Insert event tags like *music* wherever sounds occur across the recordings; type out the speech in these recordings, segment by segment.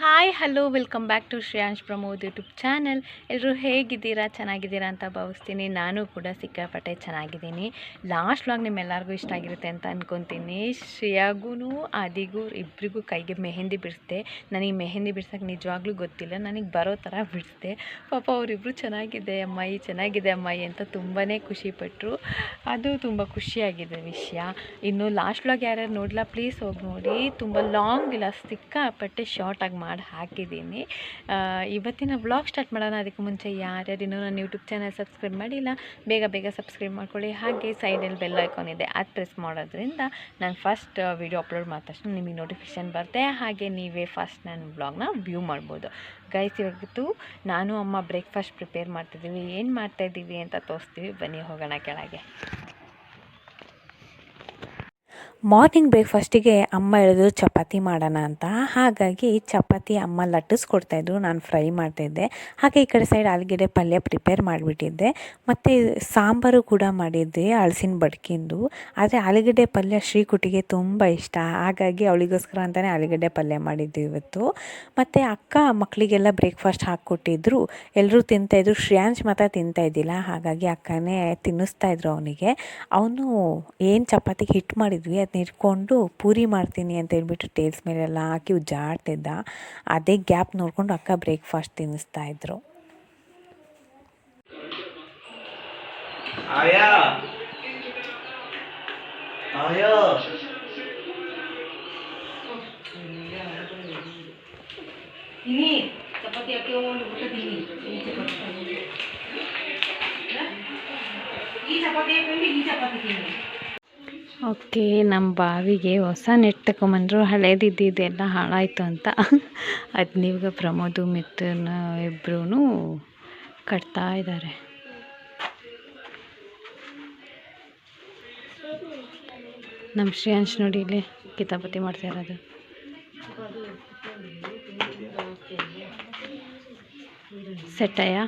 Hi, hello, welcome back to Shreyansh Pramod YouTube channel. ಎಲ್ಲರೂ ಹೇಗಿದ್ದೀರಾ? ಚೆನ್ನಾಗಿದ್ದೀರಾ ಅಂತ ಭಾವಿಸ್ತೀನಿ. ನಾನು ಕೂಡ ಸಿಕ್ಕಾಪಟ್ಟೆ ಚೆನ್ನಾಗಿದ್ದೀನಿ. ಲಾಸ್ಟ್ ವ್ಲಾಗ್ ನಿಮ್ಮೆಲ್ಲರಿಗೂ ಇಷ್ಟ ಆಗಿರುತ್ತೆ ಅಂತ ಅಂದ್ಕೊತೀನಿ ಶ್ರೇಯಾಗೂ ಆದಿಗೂ ಇಬ್ಬರಿಗೂ ಕೈಗೆ ಮೆಹೆಂದಿ ಬಿಡಿಸ್ದೆ. ನನಗೆ ಮೆಹಂದಿ ಬಿಡ್ಸೋಕೆ ನಿಜವಾಗ್ಲೂ ಗೊತ್ತಿಲ್ಲ. ನನಗೆ ಬರೋ ಥರ ಬಿಡಿಸಿದೆ. ಪಾಪ ಅವರಿಬ್ಬರು ಚೆನ್ನಾಗಿದೆ ಅಮ್ಮಾಯಿ ಚೆನ್ನಾಗಿದೆ ಅಮ್ಮಾಯಿ ಅಂತ ತುಂಬಾ ಖುಷಿಪಟ್ಟರು ಅದು ತುಂಬ ಖುಷಿಯಾಗಿದೆ ವಿಷಯ. ಇನ್ನು ಲಾಸ್ಟ್ ವ್ಲಾಗ್ ಯಾರ್ಯಾರು ನೋಡಲ್ಲ ಪ್ಲೀಸ್ ಹೋಗಿ ನೋಡಿ. ತುಂಬ ಲಾಂಗ್ ಇಲ್ಲ, ಸಿಕ್ಕಾಪಟ್ಟೆ ಶಾರ್ಟಾಗಿ ಮಾಡಿ ಹಾಕಿದ್ದೀನಿ. ಇವತ್ತಿನ ವ್ಲಾಗ್ ಸ್ಟಾರ್ಟ್ ಮಾಡೋಣ. ಅದಕ್ಕೆ ಮುಂಚೆ ಯಾರ್ಯಾರು ಇನ್ನೂ ನನ್ನ ಯೂಟ್ಯೂಬ್ ಚಾನಲ್ ಸಬ್ಸ್ಕ್ರೈಬ್ ಮಾಡಿಲ್ಲ, ಬೇಗ ಬೇಗ ಸಬ್ಸ್ಕ್ರೈಬ್ ಮಾಡ್ಕೊಳ್ಳಿ. ಹಾಗೆ ಸೈಡಲ್ಲಿ ಬೆಲ್ ಐಕಾನ್ ಇದೆ, ಅದು ಪ್ರೆಸ್ ಮಾಡೋದ್ರಿಂದ ನಾನು ಫಸ್ಟ್ ವಿಡಿಯೋ ಅಪ್ಲೋಡ್ ಮಾಡಿದ ತಕ್ಷಣ ನಿಮಗೆ ನೋಟಿಫಿಕೇಶನ್ ಬರುತ್ತೆ. ಹಾಗೆ ನೀವೇ ಫಸ್ಟ್ ನನ್ನ ವ್ಲಾಗ್ನ ವ್ಯೂ ಮಾಡ್ಬೋದು. ಗೈಸ್ ಇವತ್ತು ನಾನು, ಅಮ್ಮ ಬ್ರೇಕ್ಫಾಸ್ಟ್ ಪ್ರಿಪೇರ್ ಮಾಡ್ತಿದ್ದೀವಿ. ಏನು ಮಾಡ್ತಾಯಿದ್ದೀವಿ ಅಂತ ತೋರಿಸ್ತೀವಿ. ಬನ್ನಿ, ಹೋಗೋಣ ಕೆಳಗೆ. ಮಾರ್ನಿಂಗ್ ಬ್ರೇಕ್ಫಾಸ್ಟಿಗೆ ಅಮ್ಮ ಹೇಳಿದ್ರು ಚಪಾತಿ ಮಾಡೋಣ ಅಂತ. ಹಾಗಾಗಿ ಚಪಾತಿ ಅಮ್ಮ ಲಟ್ಟಿಸ್ಕೊಡ್ತಾಯಿದ್ರು. ನಾನು ಫ್ರೈ ಮಾಡ್ತಾಯಿದ್ದೆ ಹಾಗೆ ಈ ಕಡೆ ಸೈಡ್ ಆಲೂಗೆಡ್ಡೆ ಪಲ್ಯ ಪ್ರಿಪೇರ್ ಮಾಡಿಬಿಟ್ಟಿದ್ದೆ. ಮತ್ತು ಸಾಂಬಾರು ಕೂಡ ಮಾಡಿದ್ದೆ, ಹಳಸಿನ ಬಡ್ಕಿಂದು. ಆದರೆ ಆಲೂಗೆಡ್ಡೆ ಪಲ್ಯ ಶ್ರೀಕುಟಿಗೆ ತುಂಬ ಇಷ್ಟ. ಹಾಗಾಗಿ ಅವಳಿಗೋಸ್ಕರ ಅಂತಲೇ ಆಲೂಗೆಡ್ಡೆ ಪಲ್ಯ ಮಾಡಿದ್ದು ಇವತ್ತು. ಮತ್ತು ಅಕ್ಕ ಮಕ್ಕಳಿಗೆಲ್ಲ ಬ್ರೇಕ್ಫಾಸ್ಟ್ ಹಾಕ್ಕೊಟ್ಟಿದ್ರು. ಎಲ್ಲರೂ ತಿಂತಾಯಿದ್ರು. ಶ್ರೇಯಾಂಶ್ ಮಾತ್ರ ತಿಂತಾ ಇದ್ದಿಲ್ಲ ಹಾಗಾಗಿ ಅಕ್ಕನೇ ತಿನ್ನಿಸ್ತಾಯಿದ್ರು ಅವನಿಗೆ. ಅವನು ಏನು ಚಪಾತಿಗೆ ಹಿಟ್ಟು ಮಾಡಿದ್ವಿ ಅದನ್ನ ಇಟ್ಕೊಂಡು ಪೂರಿ ಮಾಡ್ತೀನಿ ಅಂತ ಹೇಳ್ಬಿಟ್ಟು ಟೇಲ್ಸ್ ಮೇಲೆಲ್ಲ ಹಾಕಿ ಉಜ್ಜಾಡ್ತಿದ್ದ. ಅದೇ ಗ್ಯಾಪ್ ನೋಡಿಕೊಂಡು ಅಕ್ಕ ಬ್ರೇಕ್ಫಾಸ್ಟ್ ತಿನ್ನಿಸ್ತಾ ಇದ್ರು. ಚಪಾತಿ ಈ ಚಪಾತಿ ಈ ಚಪಾತಿ ಹಾಕೊಂಡು ಈ ಚಪಾತಿ ತಿನ್ನಿ ಓಕೆ ನಮ್ಮ ಬಾವಿಗೆ ಹೊಸ ನೆಟ್ ತಗೊಂಬಂದ್ರು ಹಳೇದಿದ್ದೆಲ್ಲ ಹಾಳಾಯಿತು ಅಂತ. ಅದು ನೀವಾಗ ಪ್ರಮೋದು ಮಿತ್ರನ ಇಬ್ಬರೂ ಕಟ್ತಾ ಇದ್ದಾರೆ ನಮ್ಮ ಶ್ರೇಯಾಂಶ್ ನೋಡಿ ಇಲ್ಲಿ ಕಿತಾಪತಿ ಮಾಡ್ತಾ ಇರೋದು. ಸೆಟ್ಟಯ್ಯ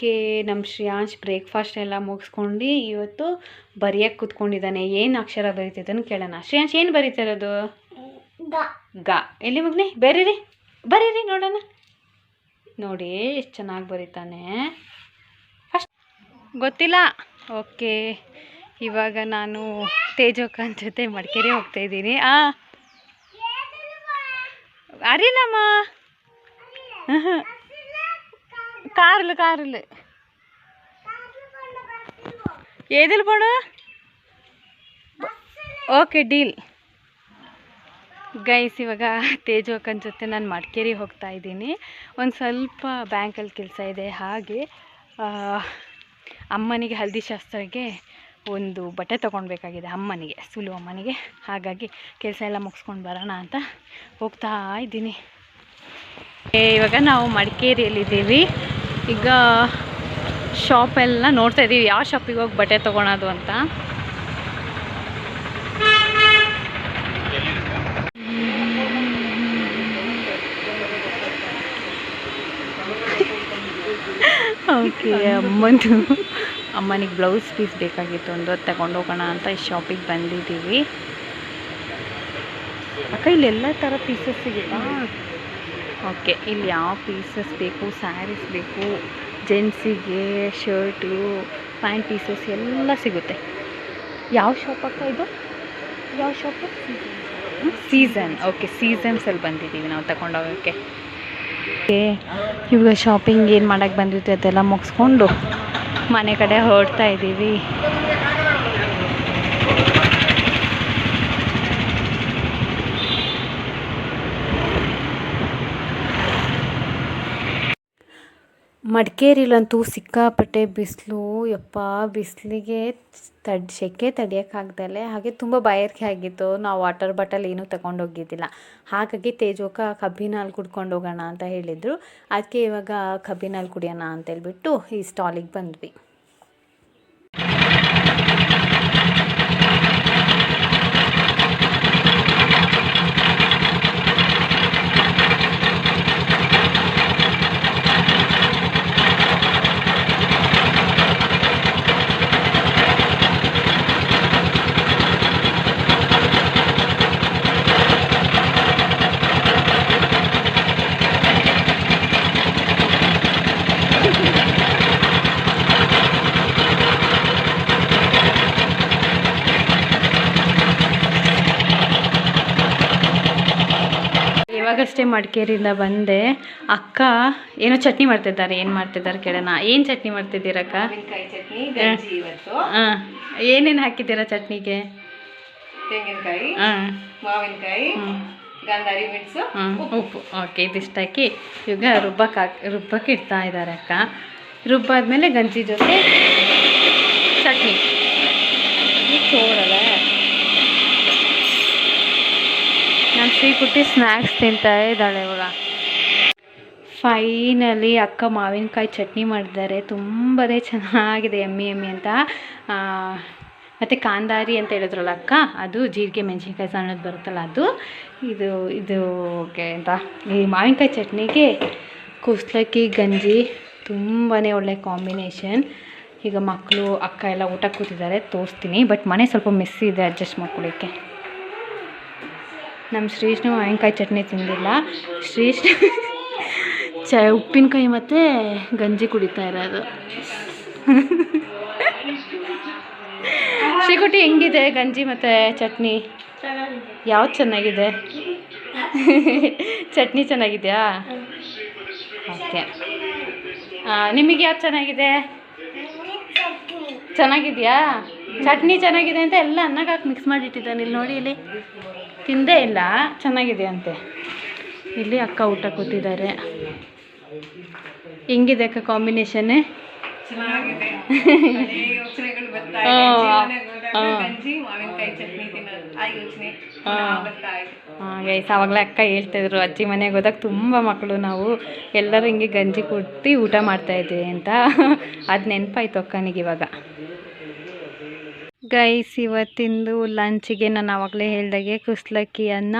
ಓಕೆ ನಮ್ಮ ಶ್ರೇಯಾಂಶ್ ಬ್ರೇಕ್ಫಾಸ್ಟ್ ಎಲ್ಲ ಮುಗಿಸ್ಕೊಂಡು ಇವತ್ತು ಬರೆಯಕ್ಕೆ ಕೂತ್ಕೊಂಡಿದ್ದಾನೆ. ಏನು ಅಕ್ಷರ ಬರೀತಿದ್ದಾನೆ ಕೇಳೋಣ. ಶ್ರೇಯಾಂಶ್ ಏನು ಬರೀತಿರೋದು? ಗ. ಎಲ್ಲಿ ಮಗನೆ? ಬರೀರಿ? ಬರೀರಿ ನೋಡೋಣ. ನೋಡಿ ಎಷ್ಟು ಚೆನ್ನಾಗಿ ಬರೀತಾನೆ. ಫಸ್ಟ್ ಗೊತ್ತಿಲ್ಲ. ಓಕೆ ಇವಾಗ ನಾನು ತೇಜೋಕನ್ ಜೊತೆ ಮಡಿಕೇರಿ ಹೋಗ್ತಾ ಇದ್ದೀನಿ. ಆ. ಅರಿಲಮ್ಮ കാറിൽ കാറിൽ ഏതിൽ ಬೋಡ ಓಕೆ ಡೀಲ್ ಗೈಸ್ ಇವಾಗ ತೇಜು ಜೊತೆ ನಾನು ಮಡಿಕೇರಿ ಹೋಗ್ತಾ ಇದ್ದೀನಿ. ಒಂದು ಸ್ವಲ್ಪ ಬ್ಯಾಂಕಲ್ಲಿ ಕೆಲಸ ಇದೆ. ಹಾಗೆ ಅಮ್ಮನಿಗೆ ಹಲ್ದಿ ಶಾಸ್ತ್ರಕ್ಕೆ ಒಂದು ಬಟ್ಟೆ ತೊಗೊಳ್ಬೇಕಾಗಿದೆ ಅಮ್ಮನಿಗೆ, ಸುಲು ಅಮ್ಮನಿಗೆ. ಹಾಗಾಗಿ ಕೆಲಸ ಎಲ್ಲ ಮುಗಿಸ್ಕೊಂಡು ಬರೋಣ ಅಂತ ಹೋಗ್ತಾ ಇದ್ದೀನಿ. ಇವಾಗ ನಾವು ಮಡಿಕೇರಿಯಲ್ಲಿದ್ದೀವಿ. ಈಗ ಶಾಪ್ ಎಲ್ಲ ನೋಡ್ತಾ ಇದ್ದೀವಿ ಯಾವ ಶಾಪಿಗೆ ಹೋಗಿ ಬಟ್ಟೆ ತೊಗೊಳೋದು ಅಂತ. ಓಕೆ, ಅಮ್ಮಂದು. ಅಮ್ಮನಿಗೆ ಬ್ಲೌಸ್ ಪೀಸ್ ಬೇಕಾಗಿತ್ತು. ಒಂದು ತಗೊಂಡೋಗೋಣ ಅಂತ ಈ ಶಾಪಿಗೆ ಬಂದಿದ್ದೀವಿ. ಅಕ್ಕ ಎಲ್ಲ ಥರ ಪೀಸಸ್ ಸಿಗುತ್ತಾ? ಓಕೆ, ಇಲ್ಲಿ ಯಾವ ಪೀಸಸ್ ಬೇಕು? ಸ್ಯಾರೀಸ್ ಬೇಕು, ಜೆಂಟ್ಸಿಗೆ ಶರ್ಟು ಪ್ಯಾಂಟ್ ಪೀಸಸ್ ಎಲ್ಲ ಸಿಗುತ್ತೆ. ಯಾವ ಶಾಪ್ ಅಕ್ಕ ಇದು? ಯಾವ ಶಾಪು ಸೀಸನ್ ಓಕೆ ಸೀಸನ್ಸಲ್ಲಿ ಬಂದಿದ್ದೀವಿ ನಾವು ತಗೊಂಡೋಗೋಕ್ಕೆ. ಓಕೆ ಇವಾಗ ಶಾಪಿಂಗ್ ಏನು ಮಾಡೋಕ್ಕೆ ಬಂದಿತ್ತು ಅದೆಲ್ಲ ಮುಗಿಸ್ಕೊಂಡು ಮನೆ ಕಡೆ ಹೊರಡ್ತಾ ಇದ್ದೀವಿ. ಮಡಿಕೇರಿಲಂತೂ ಸಿಕ್ಕಾಪಟ್ಟೆ ಬಿಸಿಲು. ಯಪ್ಪ, ಬಿಸಿಲಿಗೆ ತಡ್, ಸೆಕೆ ತಡಿಯೋಕ್ಕಾಗ್ದಲೆ ಹಾಗೆ ತುಂಬ ಬಾಯಾರಿಕೆ ಆಗಿತ್ತು. ನಾವು ವಾಟರ್ ಬಾಟಲ್ ಏನೂ ತಗೊಂಡೋಗಿದ್ದಿಲ್ಲ ಹಾಗಾಗಿ ತೇಜೋಕ ಕಬ್ಬಿನ ಕುಡ್ಕೊಂಡು ಹೋಗೋಣ ಅಂತ ಹೇಳಿದರು. ಅದಕ್ಕೆ ಇವಾಗ ಕಬ್ಬಿನ ಹಾಲು ಕುಡಿಯೋಣ ಅಂತೇಳ್ಬಿಟ್ಟು ಈ ಸ್ಟಾಲಿಗೆ ಬಂದ್ವಿ. ಇವಾಗಷ್ಟೇ ಮಡಿಕೇರಿಯಿಂದ ಬಂದೆ. ಅಕ್ಕ ಏನೋ ಚಟ್ನಿ ಮಾಡ್ತಿದ್ದಾರೆ. ಏನು ಮಾಡ್ತಿದ್ದಾರೆ ಕೇಳೋಣ. ಏನು ಚಟ್ನಿ ಮಾಡ್ತಿದ್ದೀರಕ್ಕ ಹಾಂ. ಏನೇನು ಹಾಕಿದ್ದೀರಾ ಚಟ್ನಿಗೆ? ತೆಂಗಿನಕಾಯಿ ಮಾವಿನಕಾಯಿ ಹ್ಞೂ ಗಾಂಧಾರಿ ಮೆಣಸು ಉಪ್ಪು. ಓಕೆ ಇದಿಷ್ಟು ಹಾಕಿ. ಇವಾಗ ರುಬ್ಬಕ್ಕೆ ಹಾಕಿ ರುಬ್ಬಕ್ಕೆ ಇಡ್ತಾ ಇದ್ದಾರೆ ಅಕ್ಕ. ರುಬ್ಬಾದ್ಮೇಲೆ ಗಂಜಿ ಜೊತೆ ಚಟ್ನಿ. ಚೋರಲ್ಲ ನಮ್ಮ ಶ್ರೀಕುಟ್ಟಿ ಸ್ನ್ಯಾಕ್ಸ್ ತಿಂತಾ ಇದ್ದಾಳೆ ಇವಾಗ. ಫೈನಲಿ ಅಕ್ಕ ಮಾವಿನಕಾಯಿ ಚಟ್ನಿ ಮಾಡಿದ್ದಾರೆ. ತುಂಬಾ ಚೆನ್ನಾಗಿದೆ, ಎಮ್ಮಿ ಎಮ್ಮಿ ಅಂತ. ಮತ್ತು ಕಾಂದಾರಿ ಅಂತ ಹೇಳಿದ್ರಲ್ಲ ಅಕ್ಕ, ಅದು ಜೀರಿಗೆ ಮೆಣಸಿನ್ಕಾಯಿ ಸಣ್ಣದು ಬರುತ್ತಲ್ಲ ಅದು. ಇದು ಇದು ಓಕೆ ಅಂತ. ಈ ಮಾವಿನಕಾಯಿ ಚಟ್ನಿಗೆ ಕುಸ್ಲಕ್ಕಿ, ಗಂಜಿ ತುಂಬಾ ಒಳ್ಳೆ ಕಾಂಬಿನೇಷನ್ ಈಗ ಮಕ್ಕಳು ಅಕ್ಕ ಎಲ್ಲ ಊಟ ಕೂತಿದ್ದಾರೆ, ತೋರಿಸ್ತೀನಿ. ಬಟ್ ಮನೆ ಸ್ವಲ್ಪ ಮಿಸ್ ಇದೆ ಅಡ್ಜಸ್ಟ್ ಮಾಡ್ಕೊಳ್ಳೋಕ್ಕೆ ನಮ್ಮ ಶ್ರೀಷ್ಣು ಮಾವಿನಕಾಯಿ ಚಟ್ನಿ ತಿಂದಿಲ್ಲ. ಶ್ರೀಷ್ಣ ಚ, ಉಪ್ಪಿನಕಾಯಿ ಮತ್ತು ಗಂಜಿ ಕುಡಿತಾ ಇರೋದು. ಶ್ರೀಕುಟಿ ಹೆಂಗಿದೆ? ಗಂಜಿ ಮತ್ತು ಚಟ್ನಿ? ಯಾವ್ದು ಚೆನ್ನಾಗಿದೆ? ಚಟ್ನಿ ಚೆನ್ನಾಗಿದೆಯಾ? ಓಕೆ. ನಿಮಗೆ ಯಾವ್ದು ಚೆನ್ನಾಗಿದೆ? ಚೆನ್ನಾಗಿದೆಯಾ? ಚಟ್ನಿ ಚೆನ್ನಾಗಿದೆ ಅಂತ ಎಲ್ಲ ಅನ್ನಕ್ಕೆ ಹಾಕಿ ಮಿಕ್ಸ್ ಮಾಡಿಟ್ಟಿದ್ದಾನೆ ಇಲ್ಲಿ ನೋಡಿ ಇಲ್ಲಿ. ತಿಂದೇ ಇಲ್ಲ ಚೆನ್ನಾಗಿದೆ ಅಂತೆ. ಇಲ್ಲಿ ಅಕ್ಕ ಊಟ ಕೂತಿದ್ದಾರೆ ಹೆಂಗಿದೆ ಅಕ್ಕ ಕಾಂಬಿನೇಷನ್ ಚೆನ್ನಾಗಿದೆ. *laughs* ಹಳೆ ಯೋಚನೆಗಳು ಬರ್ತಾ ಆ, ಇದೆ. ಜೀವನಕ್ಕೆ ಹೋದಾಗ ಆ. ಗಂಜಿ ಮಾವಿನಕಾಯಿ ಚಟ್ನಿ ತಿನ್ನೋದು ಆ ಯೋಚನೆ ಆ. ಬರ್ತಾ ಇದೆ. ಗೈಸ್ ಆವಾಗಲೇ ಅಕ್ಕ ಹೇಳ್ತಾಯಿದ್ರು ಅಜ್ಜಿ ಮನೆಗೆ ಹೋದಾಗ ತುಂಬ ಮಕ್ಕಳು ನಾವು ಎಲ್ಲರೂ ಹಿಂಗೆ ಗಂಜಿ ಕುಟ್ಟಿ ಊಟ ಮಾಡ್ತಾ ಇದ್ದೀವಿ ಅಂತ. *laughs* ಅದು ನೆನಪಾಯ್ತು ಅಕ್ಕನಿಗೆ ಇವಾಗ. ಗೈಸ್, ಇವತ್ತಿಂದು ಲಂಚಿಗೆ ನಾನು ಆವಾಗಲೇ ಹೇಳ್ದಾಗೆ ಕುಸ್ಲಕ್ಕಿ ಅನ್ನ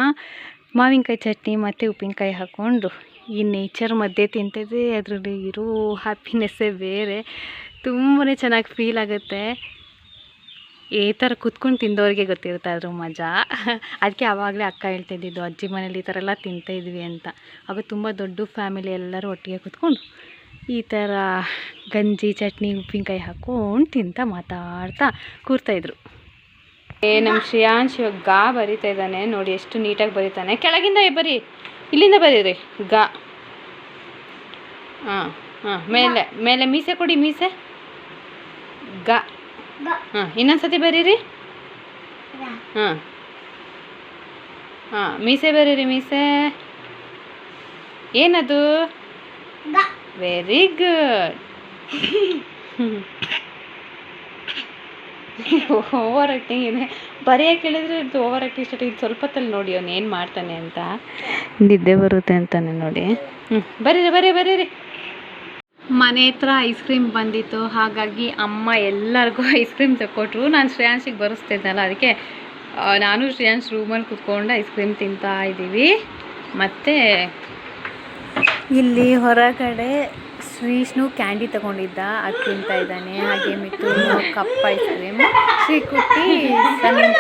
ಮಾವಿನಕಾಯಿ ಚಟ್ನಿ ಮತ್ತು ಉಪ್ಪಿನಕಾಯಿ ಹಾಕ್ಕೊಂಡು ಈ ನೇಚರ್ ಮಧ್ಯೆ ತಿಂತಿದ್ದೆ ಅದರಲ್ಲಿ ಇರೋ ಹ್ಯಾಪಿನೆಸ್ಸೇ ಬೇರೆ. ತುಂಬಾ ಚೆನ್ನಾಗಿ ಫೀಲ್ ಆಗುತ್ತೆ. ಈ ಥರ ಕುತ್ಕೊಂಡು ತಿಂದವ್ರಿಗೆ ಗೊತ್ತಿರುತ್ತೆ ಅದ್ರ ಮಜಾ. ಅದಕ್ಕೆ ಆವಾಗಲೇ ಅಕ್ಕ ಹೇಳ್ತಿದ್ದಿದ್ದು, ಅಜ್ಜಿ ಮನೇಲಿ ಈ ಥರ ಎಲ್ಲ ತಿಂತಾಯಿದ್ವಿ ಅಂತ. ಆಗ ತುಂಬ ದೊಡ್ಡ ಫ್ಯಾಮಿಲಿ ಎಲ್ಲರೂ ಒಟ್ಟಿಗೆ ಕುತ್ಕೊಂಡು ಈ ಥರ ಗಂಜಿ ಚಟ್ನಿ ಉಪ್ಪಿನಕಾಯಿ ಹಾಕ್ಕೊಂಡು ತಿಂತ ಮಾತಾಡ್ತಾ ಕೂರ್ತಾಯಿದ್ರು ಏ ನಮ್ಮ ಶ್ರೇಯಾಂಶ್ ಗಾ ಬರಿತಾ ಇದ್ದಾನೆ. ನೋಡಿ ಎಷ್ಟು ನೀಟಾಗಿ ಬರೀತಾನೆ. ಕೆಳಗಿಂದ ಬರಿ ಇಲ್ಲಿಂದ ಬರೀರಿ. ಗ. ಹಾಂ ಹಾಂ ಮೇಲೆ ಮೇಲೆ ಮೀಸೆ ಕೊಡಿ ಮೀಸೆ. ಗ. ಹಾಂ ಇನ್ನೊಂದ್ಸತಿ ಬರೀರಿ. ಹಾಂ. ಹಾಂ ಮೀಸೆ ಬರೀರಿ ಮೀಸೆ. ಏನದು? ವೆರಿ ಗುಡ್ ಓವರ್ ಆ್ಯಕ್ಟಿಂಗ್ ಇದೆ. ಬರೆಯೋಕೆ ಹೇಳಿದ್ರೆ ಇದು ಓವರ್ ಆ್ಯಕ್ಟಿಂಗ್ ಸ್ಟಾರ್ಟ್ ಇದು ಸ್ವಲ್ಪ ಹೊತ್ತಲ್ಲಿ ನೋಡಿ ಅವ್ನು ಏನು ಮಾಡ್ತಾನೆ ಅಂತ. ನಿದ್ದೆ ಬರುತ್ತೆ ಅಂತಾನೆ ನೋಡಿ. ಹ್ಞೂ ಬರೀರಿ ಬರೀ ಬರೀರಿ. ಮನೆ ಹತ್ರ ಐಸ್ ಕ್ರೀಮ್ ಬಂದಿತ್ತು ಹಾಗಾಗಿ ಅಮ್ಮ ಎಲ್ಲರಿಗೂ ಐಸ್ ಕ್ರೀಮ್ ತಕ್ಕೊಟ್ರು. ನಾನು ಶ್ರೇಯಾಂಶಿಗೆ ಬರೆಸ್ತಿದ್ನಲ್ಲ ಅದಕ್ಕೆ ನಾನು ಶ್ರೇಯಾಂಶ್ ರೂಮಲ್ಲಿ ಕುತ್ಕೊಂಡು ಐಸ್ ಕ್ರೀಮ್ ತಿಂತಾ ಇದ್ದೀವಿ. ಮತ್ತು ಇಲ್ಲಿ ಹೊರಗಡೆ ಶ್ರೀಷ್ಣು ಕ್ಯಾಂಡಿ ತಗೊಂಡಿದ್ದ, ಅದು ತಿಂತಾ ಇದ್ದಾನೆ. ಹಾಗೆ Mittu cup ice cream. Sreekutty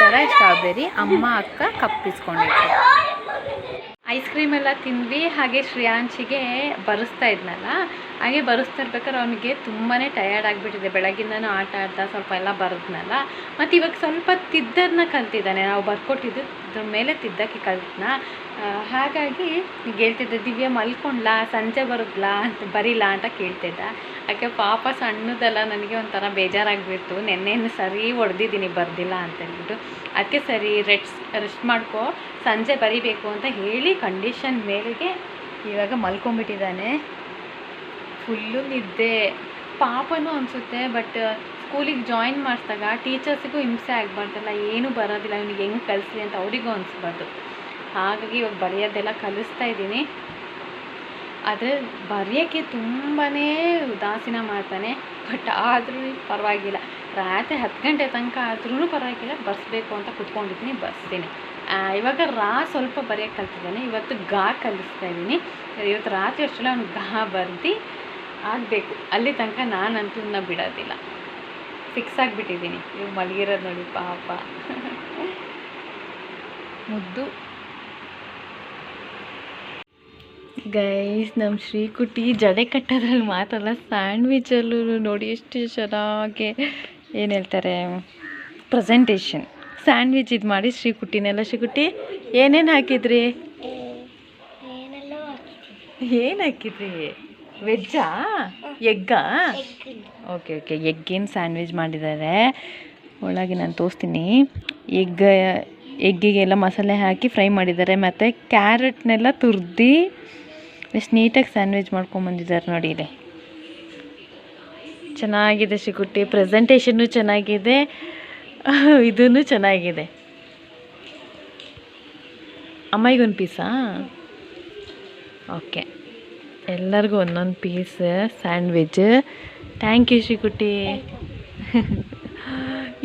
ಥರ ಸ್ಟ್ರಾಬೆರಿ, ಅಮ್ಮ, ಅಕ್ಕ ಕಪ್ ಇಸ್ಕೊಂಡಿದ್ರು ಐಸ್ ಕ್ರೀಮ್ ಎಲ್ಲ ತಿಂದ್ವಿ. ಹಾಗೆ ಶ್ರೇಯಾಂಶಿಗೆ ಬರೆಸ್ತಾ ಇದ್ನಲ್ಲ ಹಾಗೆ ಬರೆಸ್ತಾ ಇರ್ಬೇಕಾದ್ರೆ ಅವನಿಗೆ ತುಂಬಾ ಟಯರ್ಡ್ ಆಗಿಬಿಟ್ಟಿದೆ. ಬೆಳಗ್ಗಿಂದನೂ ಆಟ ಆಡ್ತಾ ಸ್ವಲ್ಪ ಎಲ್ಲ ಬರೆದ್ನಲ್ಲ. ಮತ್ತು ಇವಾಗ ಸ್ವಲ್ಪ ತಿದ್ದದನ್ನ ಕಲ್ತಿದ್ದಾನೆ. ನಾವು ಬರ್ಕೊಟ್ಟಿದ್ದು ಮೇಲೆ ತಿದ್ದಕ್ಕೆ ಕಲ್ತನ. ಹಾಗಾಗಿ ಹೇಳ್ತಿದ್ದೆ ದಿವ್ಯ ಮಲ್ಕೊಂಡ್ಲಾ? ಸಂಜೆ ಬರೋದ್ಲಾ ಅಂತ ಬರೀಲಾ ಅಂತ ಕೇಳ್ತಿದ್ದ. ಯಾಕೆ ಪಾಪ ಸಣ್ಣದಲ್ಲ ನನಗೆ ಒಂಥರ ಬೇಜಾರಾಗಿಬಿಡ್ತು. ನೆನ್ನೆಯನ್ನು ಸರಿ ಹೊಡೆದಿದ್ದೀನಿ, ಬರ್ದಿಲ್ಲ ಅಂತ ಹೇಳ್ಬಿಟ್ಟು ಅದಕ್ಕೆ ಸರಿ, ರೆಸ್ಟ್ ರೆಸ್ಟ್ ಮಾಡ್ಕೋ. ಸಂಜೆ ಬರಿಬೇಕು ಅಂತ ಹೇಳಿ ಕಂಡೀಷನ್ ಮೇರೆಗೆ ಇವಾಗ ಮಲ್ಕೊಂಬಿಟ್ಟಿದ್ದಾನೆ ಫುಲ್ಲು ನಿದ್ದೆ. ಪಾಪನೂ ಅನಿಸುತ್ತೆ ಬಟ್ ಸ್ಕೂಲಿಗೆ ಜಾಯಿನ್ ಮಾಡಿಸಿದಾಗ ಟೀಚರ್ಸಿಗೂ ಹಿಂಸೆ ಆಗಬಾರ್ದಲ್ಲ, ಏನೂ ಬರೋದಿಲ್ಲ, ಇವ್ನಿಗೆ ಹೆಂಗೆ ಕಲಿಸ್ಲಿ ಅಂತ ಅವರಿಗೂ ಅನಿಸ್ಬಾರ್ದು. ಹಾಗಾಗಿ ಇವಾಗ ಬರೆಯೋದೆಲ್ಲ ಕಲಿಸ್ತಾ ಇದ್ದೀನಿ. ಆದರೆ ಬರೆಯೋಕ್ಕೆ ತುಂಬಾ ಉದಾಸೀನ ಮಾಡ್ತಾನೆ ಬಟ್ ಆದರೂ ಪರವಾಗಿಲ್ಲ. ರಾತ್ರಿ ಹತ್ತು ಗಂಟೆ ತನಕ ಆದ್ರೂ ಪರವಾಗಿಲ್ಲ, ಬರ್ಸ್ಬೇಕು ಅಂತ ಕುತ್ಕೊಂಡಿದ್ದೀನಿ, ಬರ್ಸ್ತೀನಿ. ಇವಾಗ ರಾ ಸ್ವಲ್ಪ ಬರೆಯೋಕ್ಕೆ ಕಲ್ತಿದ್ದಾನೆ, ಇವತ್ತು ಗಾ ಕಲಿಸ್ತಾ ಇದ್ದೀನಿ. ಇವತ್ತು ರಾತ್ರಿ ಅಷ್ಟೆಲ್ಲ ಅವ್ನು ಗಾ ಬರ್ದು ಆಗಬೇಕು. ಅಲ್ಲಿ ತನಕ ನಾನಂತೂ ಇನ್ನೂ ಬಿಡೋದಿಲ್ಲ. ಫಿಕ್ಸ್ ಆಗಿಬಿಟ್ಟಿದ್ದೀನಿ. ನೀವು ಮಲಗಿರೋದು ನೋಡಿ ಪಾಪ. ಮುದ್ದು. ಗೈಸ್ ನಮ್ಮ ಶ್ರೀಕುಟಿ ಜಡೆ ಕಟ್ಟೋದ್ರಲ್ಲಿ ಮಾತಲ್ಲ ಸ್ಯಾಂಡ್ವಿಚಲ್ಲೂ ನೋಡಿ ಎಷ್ಟು ಚೆನ್ನಾಗಿ ಏನು ಹೇಳ್ತಾರೆ ಪ್ರೆಸೆಂಟೇಷನ್ ಸ್ಯಾಂಡ್ವಿಚ್ ಇದು ಮಾಡಿ ಶ್ರೀಕುಟಿನೆಲ್ಲ ಶ್ರೀಕುಟಿ ಏನೇನು ಹಾಕಿದ್ರಿ? ಏನು ಹಾಕಿದ್ರಿ? ವೆಜ್ಜಾ? ಎಗ್ಗಾ? Okay okay. ಎಗ್ಗಿನ ಸ್ಯಾಂಡ್ವಿಚ್ ಮಾಡಿದ್ದಾರೆ. ಒಳಗೆ ನಾನು ತೋರಿಸ್ತೀನಿ. ಎಗ್ ಎಗ್ಗಿಗೆಲ್ಲ ಮಸಾಲೆ ಹಾಕಿ ಫ್ರೈ ಮಾಡಿದ್ದಾರೆ. ಮತ್ತು ಕ್ಯಾರೆಟ್ನೆಲ್ಲ ತುರ್ದು ಎಷ್ಟು ನೀಟಾಗಿ ಸ್ಯಾಂಡ್ವಿಚ್ ಮಾಡ್ಕೊಂಬಂದಿದ್ದಾರೆ ನೋಡಿ ಇದೆ ಚೆನ್ನಾಗಿದೆ ಶಿಕುಟ್ಟಿ ಪ್ರೆಸೆಂಟೇಷನ್ನು ಚೆನ್ನಾಗಿದೆ. *laughs* ಇದೂ ಚೆನ್ನಾಗಿದೆ. ಅಮ್ಮಾಯಿಗೊಂದು ಪೀಸಾ ಓಕೆ. ಎಲ್ಲರಿಗೂ ಒಂದೊಂದು piece sandwich thank you Sreekutty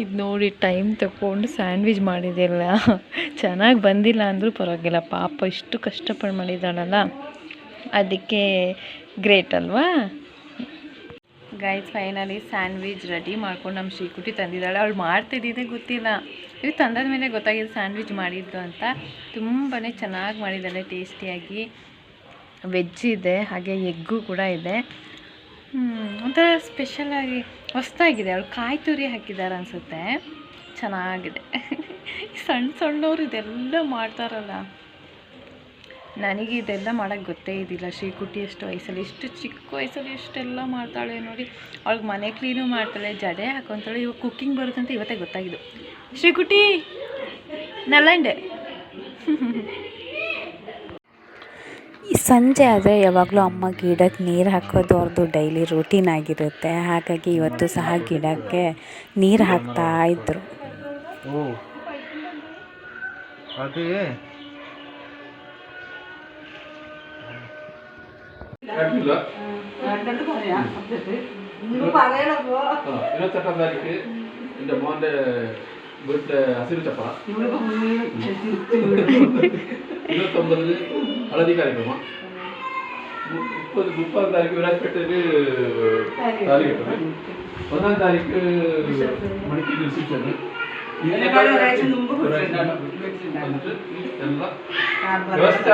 ಇದು ನೋಡಿ ಟೈಮ್ ತಗೊಂಡು ಸ್ಯಾಂಡ್ವಿಚ್ ಮಾಡಿದ್ದಿಲ್ಲ ಚೆನ್ನಾಗಿ ಬಂದಿಲ್ಲ ಅಂದರೂ ಪರವಾಗಿಲ್ಲ. ಪಾಪ ಇಷ್ಟು ಕಷ್ಟಪಟ್ಟು ಮಾಡಿದ್ದಾಳಲ್ಲ. ಅದಕ್ಕೆ ಗ್ರೇಟ್ ಅಲ್ವಾ? ಗೈಸ್ ಫೈನಲಿ ಸ್ಯಾಂಡ್ವಿಚ್ ರೆಡಿ ಮಾಡ್ಕೊಂಡು ನಮ್ಮ ಶ್ರೀಕುಟಿ ತಂದಿದ್ದಾಳೆ. ಅವಳು ಮಾಡ್ತಿದ್ದಿದ್ದೆ ಗೊತ್ತಿಲ್ಲ. ಇದು ತಂದಾದ ಮೇಲೆ ಗೊತ್ತಾಗಿದೆ ಸ್ಯಾಂಡ್ವಿಚ್ ಮಾಡಿದ್ದು ಅಂತ. ತುಂಬಾ ಚೆನ್ನಾಗಿ ಮಾಡಿದ್ದಾಳೆ ಟೇಸ್ಟಿಯಾಗಿ ವೆಜ್ ಇದೆ, ಹಾಗೆ ಎಗ್ಗು ಕೂಡ ಇದೆ. ಒಂಥರ ಸ್ಪೆಷಲಾಗಿ ಹೊಸ್ದಾಗಿದೆ. ಅವಳು ಕಾಯಿ ತುರಿ ಹಾಕಿದ್ದಾರೆ ಅನಿಸುತ್ತೆ. ಚೆನ್ನಾಗಿದೆ. ಸಣ್ಣ ಸಣ್ಣವ್ರು ಇದೆಲ್ಲ ಮಾಡ್ತಾರಲ್ಲ. ನನಗೆ ಇದೆಲ್ಲ ಮಾಡೋಕ್ಕೆ ಗೊತ್ತೇ ಇದ್ದಿಲ್ಲ. ಶ್ರೀಕುಟ್ಟಿ ಎಷ್ಟು ವಯಸ್ಸಲ್ಲಿ ಎಷ್ಟು ಚಿಕ್ಕ ವಯಸ್ಸಲ್ಲಿ ಎಷ್ಟೆಲ್ಲ ಮಾಡ್ತಾಳೆ ನೋಡಿ. ಅವ್ಳಿಗೆ ಮನೆ ಕ್ಲೀನು ಮಾಡ್ತಾಳೆ, ಜಡೆ ಹಾಕೊತಾಳೆ. ಇವಾಗ ಕುಕ್ಕಿಂಗ್ ಬರುತ್ತಂತ ಇವತ್ತೇ ಗೊತ್ತಾಗಿದ್ದು. ಶ್ರೀಕುಟ್ಟಿ ನಲ್ಲಂಡೆ. ಸಂಜೆ ಆದರೆ ಯಾವಾಗಲೂ ಅಮ್ಮ ಗಿಡಕ್ಕೆ ನೀರು ಹಾಕೋದು ಅವ್ರದ್ದು ಡೈಲಿ ರೂಟೀನ್ ಆಗಿರುತ್ತೆ. ಹಾಗಾಗಿ ಇವತ್ತು ಸಹ ಗಿಡಕ್ಕೆ ನೀರು ಹಾಕ್ತಾ ಇದ್ದರು ಓ హళదీ కార్యక్రమం முப்பது முப்பதாம் தாரீக்கு விளையாட்டுக்கு தாலி கட்டணும் ஒன்றாம் தாரீக்கு மணிக்கு ரிசப்ஷன். ವ್ಯವಸ್ಥೆ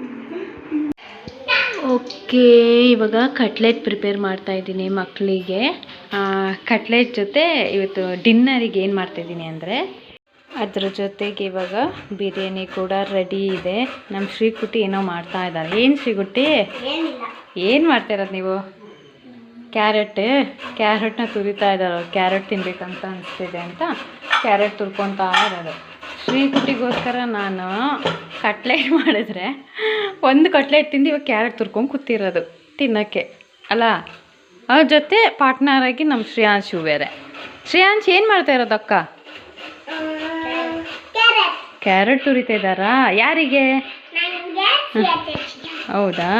*laughs* ಓಕೆ ಇವಾಗ ಕಟ್ಲೆಟ್ ಪ್ರಿಪೇರ್ ಮಾಡ್ತಾ ಇದ್ದೀನಿ ಮಕ್ಕಳಿಗೆ. ಕಟ್ಲೆಟ್ ಜೊತೆ ಇವತ್ತು ಡಿನ್ನರಿಗೆ ಏನು ಮಾಡ್ತಾಯಿದ್ದೀನಿ ಅಂದರೆ ಅದ್ರ ಜೊತೆಗೆ ಇವಾಗ ಬಿರಿಯಾನಿ ಕೂಡ ರೆಡಿ ಇದೆ. ನಮ್ಮ ಶ್ರೀಕುಟಿ ಏನೋ ಮಾಡ್ತಾ ಇದ್ದಾರೆ. ಏನು ಶ್ರೀಕುಟ್ಟಿ? ಏನು ಮಾಡ್ತಿರೋದು ನೀವು? ಕ್ಯಾರೆಟ್ ಕ್ಯಾರೆಟ್ನ ತುರಿತಾ ಇದ್ದಾರೆ. ಕ್ಯಾರೆಟ್ ತಿನ್ಬೇಕಂತ ಅನಿಸ್ತಿದೆ ಅಂತ. ಕ್ಯಾರೆಟ್ ತುರ್ಕೊತಾ ಇರೋದು ಶ್ರೀಕುಟಿಗೋಸ್ಕರ ನಾನು ಕಟ್ಲೆಟ್ ಮಾಡಿದ್ರೆ ಒಂದು ಕಟ್ಲೆಟ್ ತಿಂದು ಇವಾಗ ಕ್ಯಾರೆಟ್ ತುರ್ಕೊಂಡು ಕೂತಿರೋದು ತಿನ್ನೋಕ್ಕೆ, ಅಲ್ಲ? ಅವ್ರ ಜೊತೆ ಪಾರ್ಟ್ನರ್ ಆಗಿ ನಮ್ಮ ಶ್ರೇಯಾಂಶು ಬೇರೆ. ಶ್ರೇಯಾಂಶ್, ಏನು ಮಾಡ್ತಾ ಇರೋದು ಅಕ್ಕ? ಕ್ಯಾರೆಟ್ ತುರಿತಾ ಇದ್ದಾರಾ? ಯಾರಿಗೆ? ಹೌದಾ?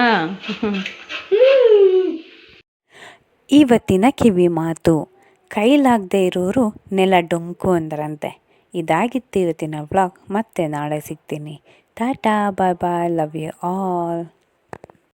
ಇವತ್ತಿನ ಕಿವಿ ಮಾತು, ಕೈಲಾಗದೆ ಇರೋರು ನೆಲ ಡೊಂಕು ಅಂದ್ರಂತೆ. ಇದಾಗಿತ್ತು ಇವತ್ತಿನ ವ್ಲಾಗ್ ಮತ್ತೆ ನಾಳೆ ಸಿಗ್ತೀನಿ. Tata bye bye love you all